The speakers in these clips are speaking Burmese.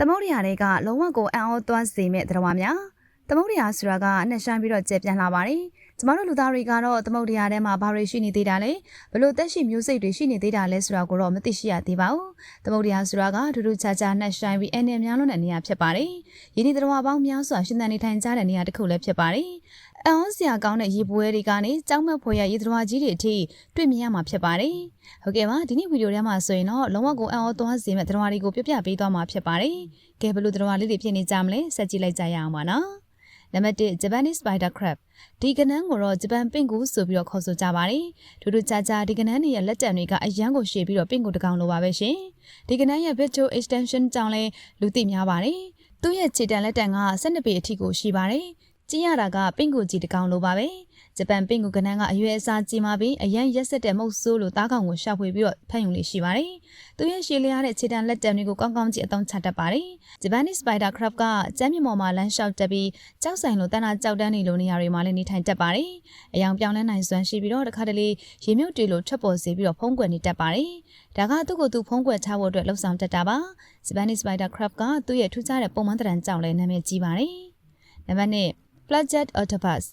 သမုဒ္ဒရာတွေကလုံးဝကိုအံ့ဩသွားစေမဲ့သတ္တဝါများသမုဒ္ဒရာဆိုတာကနှက်ဆိုင်ပြီးတော့ကျက်ပြန့်လာပါတယ်ကျမတို့လူသားတွေကတော့သမုဒ္ဒရာထဲမှာဘာတွေရှိနေသေးတာလဲဘလို့တက်ရှိမျိုးစိတ်တွေရှိနေသေးတာလဲဆိုတာကိုတော့မသိရှိရသေးပါဘူးသမုဒ္ဒရာဆိုတာကထူးထူးခြားခြားနှက်ဆိုင်ပြီးအနေများလုံးတဲ့နေရာဖြစ်ပါတယ်ယင်းဒီသတ္တဝါပေါင်းများစွာရှင်သန်နေထိုင်ကြတဲ့နေရာတစ်ခုလည်းဖြစ်ပါတယ် အံ့ဩစရာကောင်းတဲ့ရေပွဲတွေကနေကြောက်မက်ဖွယ်ရရေသတ္တဝါကြီးတွေအထိတွေ့မြင်ရမှာဖြစ်ပါတယ်ဟုတ်ကဲ့ပါဒီနေ့ဗီဒီယိုထဲမှာဆိုရင်တော့လုံးဝကိုအံ့ဩသွားစေမဲ့သတ္တဝါတွေကိုပြပြပေးသွားမှာဖြစ်ပါတယ်ကဲဘလို့သတ္တဝါလေးတွေဖြစ်နေကြမလဲဆက်ကြည့်လိုက်ကြရအောင်ပါနော်နံပါတ်1 Japanese spider crab ဒီကနန်းကိုတော့ဂျပန်ပင့်ကူဆိုပြီးတော့ခေါ်ဆိုကြပါတယ်။ထူးထူးခြားခြားဒီကနန်းရဲ့လက်တံတွေကအရန်ကိုရှည်ပြီးတော့ပင့်ကူတကောင်လိုပါပဲရှင်။ဒီကနန်းရဲ့ visual extension ကြောင့်လဲလူသိများပါတယ်။သူ့ရဲ့ခြေတံလက်တံက12ပေအထိကိုရှိပါတယ်။ ကြည့်ရတာကပင့်ကူကြီးတကောင်လိုပါပဲ။ဂျပန်ပင့်ကူကနန်းကအရွယ်အစားကြီးမားပြီးအရန်ရက်ဆက်တဲ့မုတ်ဆိုးလိုသားကောင်ကိုရှာဖွေပြီးတော့ဖန်ယူလေးရှိပါတယ်။သူရဲ့ရှည်လျားတဲ့ခြေတံလက်တံတွေကိုကောင်းကောင်းကြည့်အသုံးချတတ်ပါတယ်။ Japanese spider crab ကကျမ်းမြေပေါ်မှာလမ်းလျှောက်တက်ပြီးကြောက်ဆိုင်လိုတန်းတာကြောက်တန်းနေလိုနေရာတွေမှာလည်းနေထိုင်တတ်ပါတယ်။အယောင်ပြောင်းလဲနိုင်စွမ်းရှိပြီးတော့တခါတလေရေမြုပ်တွေလိုထွက်ပေါ်စေပြီးတော့ဖုံးကွယ်နေတတ်ပါတယ်။ဒါကသူ့ကိုယ်သူဖုံးကွယ်ချဖို့အတွက်လှုံ့ဆော်တတ်တာပါ။ Japanese spider crab ကသူ့ရဲ့ထူးခြားတဲ့ပုံမှန်တရံကြောင့်လည်းနာမည်ကြီးပါတယ်။နံပါတ်1 Flathead octopus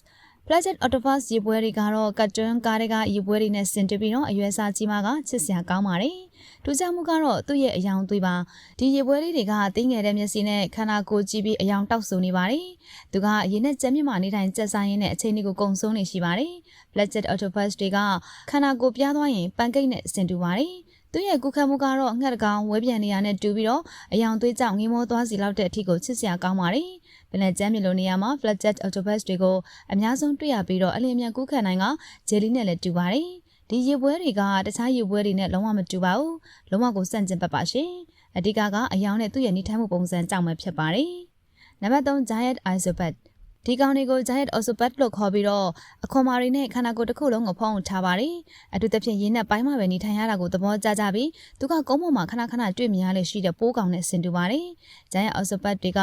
Planet Octopus ရေပွဲတွေကတော့ကတ်တွန်းကားတွေကရေပွဲတွေနဲ့ဆင်တူပြီးတော့အရွယ်စားကြီးမားကချစ်စရာကောင်းပါတယ်။ထူးခြားမှုကတော့သူ့ရဲ့အယောင်သွေးပါဒီရေပွဲလေးတွေကတင်းငယ်တဲ့မျက်စိနဲ့ခန္ဓာကိုယ်ကြည့်ပြီးအယောင်တောက်ဆူနေပါတယ်။သူကရေနဲ့ကြက်မြင့်မှနေတိုင်းကြက်ဆိုင်ရင်းနဲ့အချိန်လေးကိုကုံဆုံးနေရှိပါတယ်။ Planet Octopus တွေကခန္ဓာကိုယ်ပြားသွားရင်ပန်ကိတ်နဲ့ဆင်တူပါတယ်။ သူ့ရဲ့ကုခတ်မှုကတော့ငှက်တကောင်ဝဲပြန်နေရနဲ့တူပြီးတော့အယောင်သွေးကြောင့်ငေးမောသွားစီလောက်တဲ့အထိကိုချစ်စရာကောင်းပါတယ်။ပင်လယ်ကျမ်းမြေလိုနေရာမှာ flatjet octopus တွေကိုအများဆုံးတွေ့ရပြီးတော့အလင်းမြန်ကူးခံနိုင်ကဂျယ်လီနဲ့လည်းတူပါတယ်။ဒီရေပွဲတွေကတခြားရေပွဲတွေနဲ့လုံးဝမတူပါဘူး။လုံးဝကိုစန့်ကျင်ပတ်ပါရှင်။အဓိကကအယောင်နဲ့သူ့ရဲ့နေထိုင်မှုပုံစံကြောင့်ပဲဖြစ်ပါတယ်။နံပါတ်3 giant isobat ဒီကောင်တွေကို giant ocelopat လို့ခေါ်ပြီးတော့အခွန်မာတွေနဲ့ခန္ဓာကိုယ်တစ်ခုလုံးကိုဖုံးထားပါတယ်။အထူးသဖြင့်ရင်းနဲ့ပိုင်းမှာပဲနေထိုင်ရတာကိုသဘောကျကြပြီးသူကကုန်းပေါ်မှာခဏခဏတွေ့မြင်ရလေရှိတဲ့ပိုးကောင်နဲ့ဆင်တူပါတယ်။ giant ocelopat တွေက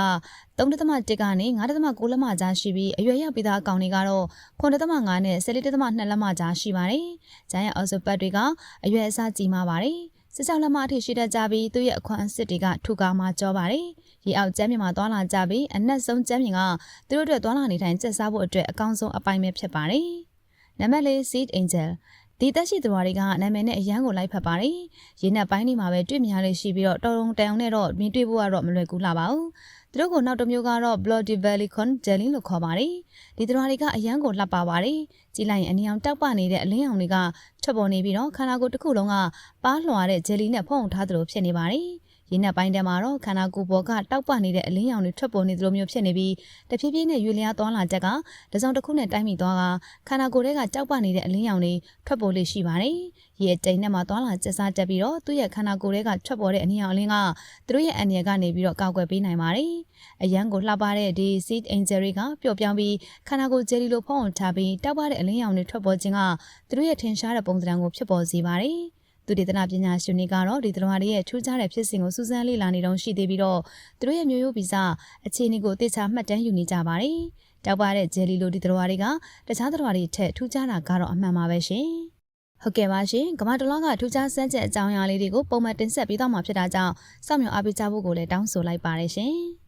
3.1ကနေ9.6လက်မကြားရှိပြီးအရွယ်ရောက်ပြီးသားအကောင်တွေကတော့9.5နဲ့14.2လက်မကြားရှိပါတယ်။ giant ocelopat တွေကအရွယ်အစားကြီးမားပါတယ်။ စစ်ကြောလက်မအထိရှိတတ်ကြပြီးသူ့ရဲ့အခွန်အစစ်တွေကထူကားမှကြောပါတယ်။ရေအောက်ကျမ်းမြေမှာသွားလာကြပြီးအနက်ဆုံးကျမ်းမြေကသူတို့အတွက်သွားလာနေတိုင်းကျက်စားဖို့အတွက်အကောင်းဆုံးအပိုင်းပဲဖြစ်ပါတယ်။နံပါတ်၄ Seed Angel ဒီတက်ရှိသူတွေကနာမည်နဲ့အရန်ကိုလိုက်ဖက်ပါတယ်။ရင်းနဲ့ပိုင်းနေမှာပဲတွေ့မြင်ရလို့ရှိပြီးတော့တော်ုံတန်အောင်နဲ့တော့မြင်တွေ့ဖို့ကတော့မလွယ်ကူလာပါဘူး။သူတို့ကိုနောက်တစ်မျိုးကတော့ Bloody Velicon Jelly လို့ခေါ်ပါတယ်။ဒီသူတွေကအရန်ကိုလှပပါတယ်။ကြည့်လိုက်ရင်အနီအောင်တောက်ပနေတဲ့အလင်းအောင်တွေကထွက်ပေါ်နေပြီးတော့ခန္ဓာကိုယ်တစ်ခုလုံးကပါးလွှာတဲ့ jelly နဲ့ဖုံးထားသလိုဖြစ်နေပါတယ်။ ရင်းနဲ့ပိုင်းထဲမှာတော့ခန္ဓာကိုယ်ပေါ်ကတောက်ပနေတဲ့အလင်းရောင်တွေထွက်ပေါ်နေသလိုမျိုးဖြစ်နေပြီးတဖြည်းဖြည်းနဲ့ရွေလျားသွားလာတက်ကတစောင်းတစ်ခုနဲ့တိုင်းမိသွားကခန္ဓာကိုယ်ထဲကကြောက်ပနေတဲ့အလင်းရောင်တွေထွက်ပေါ်လေရှိပါတယ်။ရေတိမ်နဲ့မှာသွားလာကျက်စားတက်ပြီးတော့သူ့ရဲ့ခန္ဓာကိုယ်ထဲကထွက်ပေါ်တဲ့အလင်းရောင်အလင်းကသူတို့ရဲ့အန်ရယ်ကနေပြီးတော့ကောက်ွယ်ပေးနိုင်ပါတယ်။အရန်ကိုလှပတဲ့ဒီ seed angel တွေကပျော့ပြောင်းပြီးခန္ဓာကိုယ်ဂျယ်လီလိုဖုံးထားပြီးတောက်ပတဲ့အလင်းရောင်တွေထွက်ပေါ်ခြင်းကသူတို့ရဲ့ထင်ရှားတဲ့ပုံစံကိုဖြစ်ပေါ်စေပါတယ်။ သူဒေသနာပညာရှင်တွေကတော့ဒီသမားတွေရဲ့ထူးခြားတဲ့ဖြစ်စဉ်ကိုစူးစမ်းလေ့လာနေတုန်းရှိသေးပြီးတော့သူတို့ရဲ့မျိုးရိုးဗီဇအခြေအနေကိုတေချာမှတ်တမ်းယူနေကြပါတယ်။တောက်ပါတဲ့ဂျယ်လီလိုဒီသမားတွေကတခြားသမားတွေထက်ထူးခြားတာကတော့အမှန်ပါပဲရှင်။ဟုတ်ကဲ့ပါရှင်ကမ္ဘာတလောကထူးခြားစမ်းချက်အကြောင်းအရာလေးတွေကိုပုံမှန်တင်ဆက်ပေးသွားမှာဖြစ်တာကြောင့်စောင့်မျှော်အားပေးကြဖို့ကိုလည်းတောင်းဆိုလိုက်ပါတယ်ရှင်။